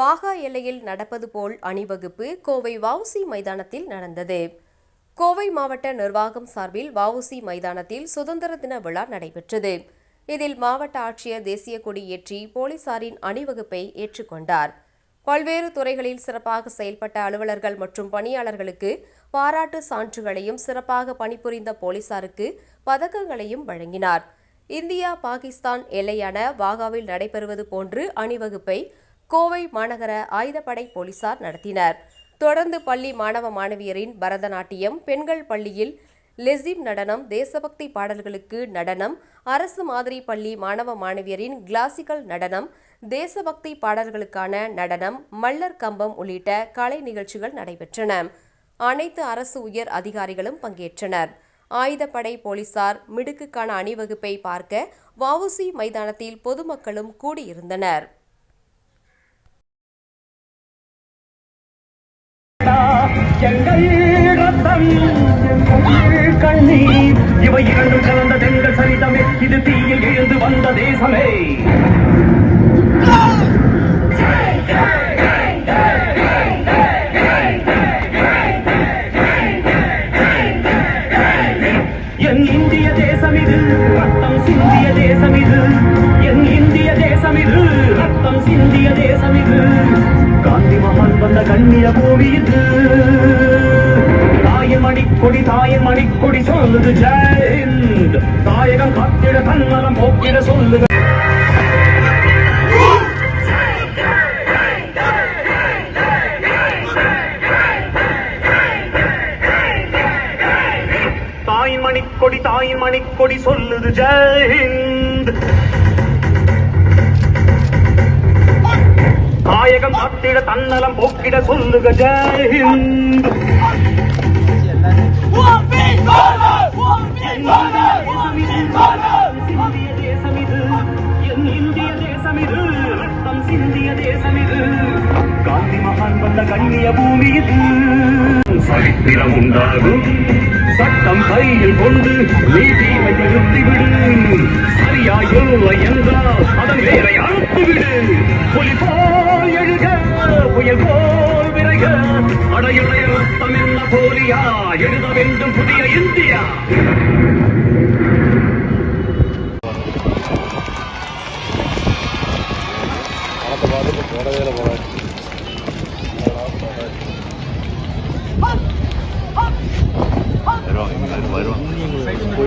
வாகா எல்லையில் நடப்பது போல் அணிவகுப்பு கோவை வவுசி மைதானத்தில் நடந்தது. கோவை மாவட்ட நிர்வாகம் சார்பில் வவுசி மைதானத்தில் சுதந்திர தின விழா நடைபெற்றது. இதில் மாவட்ட ஆட்சியர் தேசிய கொடி ஏற்றி போலீசாரின் அணிவகுப்பை ஏற்றுக்கொண்டார். பல்வேறு துறைகளில் சிறப்பாக செயல்பட்ட அலுவலர்கள் மற்றும் பணியாளர்களுக்கு பாராட்டு சான்றுகளையும் சிறப்பாக பணிபுரிந்த போலீசாருக்கு பதக்கங்களையும் வழங்கினார். இந்தியா பாகிஸ்தான் எல்லையான வாகாவில் நடைபெறுவது போன்று அணிவகுப்பை கோவை மாநகர ஆயுதப்படை போலீசார் நடத்தினர். தொடர்ந்து பள்ளி மாணவ மாணவியரின் பரதநாட்டியம் பெண்கள் பள்ளியில் லெசிம் நடனம் தேசபக்தி பாடல்களுக்கு நடனம் அரசு மாதிரி பள்ளி மாணவ மாணவியரின் கிளாசிக்கல் நடனம் தேசபக்தி பாடல்களுக்கான நடனம் மல்லர் கம்பம் உள்ளிட்ட கலை நிகழ்ச்சிகள் நடைபெற்றன. அனைத்து அரசு உயர் அதிகாரிகளும் பங்கேற்றனர். ஆயுதப்படை போலீசார் மிடுக்குக்கான அணிவகுப்பை பார்க்க வவுசி மைதானத்தில் பொதுமக்களும் கூடியிருந்தனர். எங்கள் ரத்தம் எங்கள் கண்ணீர். இவை இரண்டும் கலந்த தெங்கள் சரிதமே. இது தீயில் எழுந்து வந்த தேசமே. என் இந்திய தேசம் இது ரத்தம் சிந்திய தேசம் இது. என் இந்திய தேசம் இது ரத்தம் சிந்திய தேசம் இது. காந்தி மகான் வந்த கண்ணிய பூமி இது. கொடி தாயின் மணிக்கொடி சொல்லுது ஜெயந்த் தாயகம் காத்திட தன்னலம் போக்கிட சொல்லுக தாயின் மணிக்கொடி தாயின் மணிக்கொடி சொல்லுது ஜெயந்த் தாயகம் காத்திட தன்னலம் போக்கிட சொல்லுக ஜெயந்த் கண்ணிய பூமி இது. சரித்திரம் உண்டாகும். சட்டம் கையில் கொண்டு நீதியை நிறுத்திவிடு சரியா இல்லை என்றால் அதன் வேரை அறுத்துவிடு. புலி போல் எழுக புயல் போல் விரைக. அடையுடைய ரத்தம் என்ன போலியா? எழுத வேண்டும் புதிய இந்தியா. போடவே போட 내려와, 내려와, 내려와.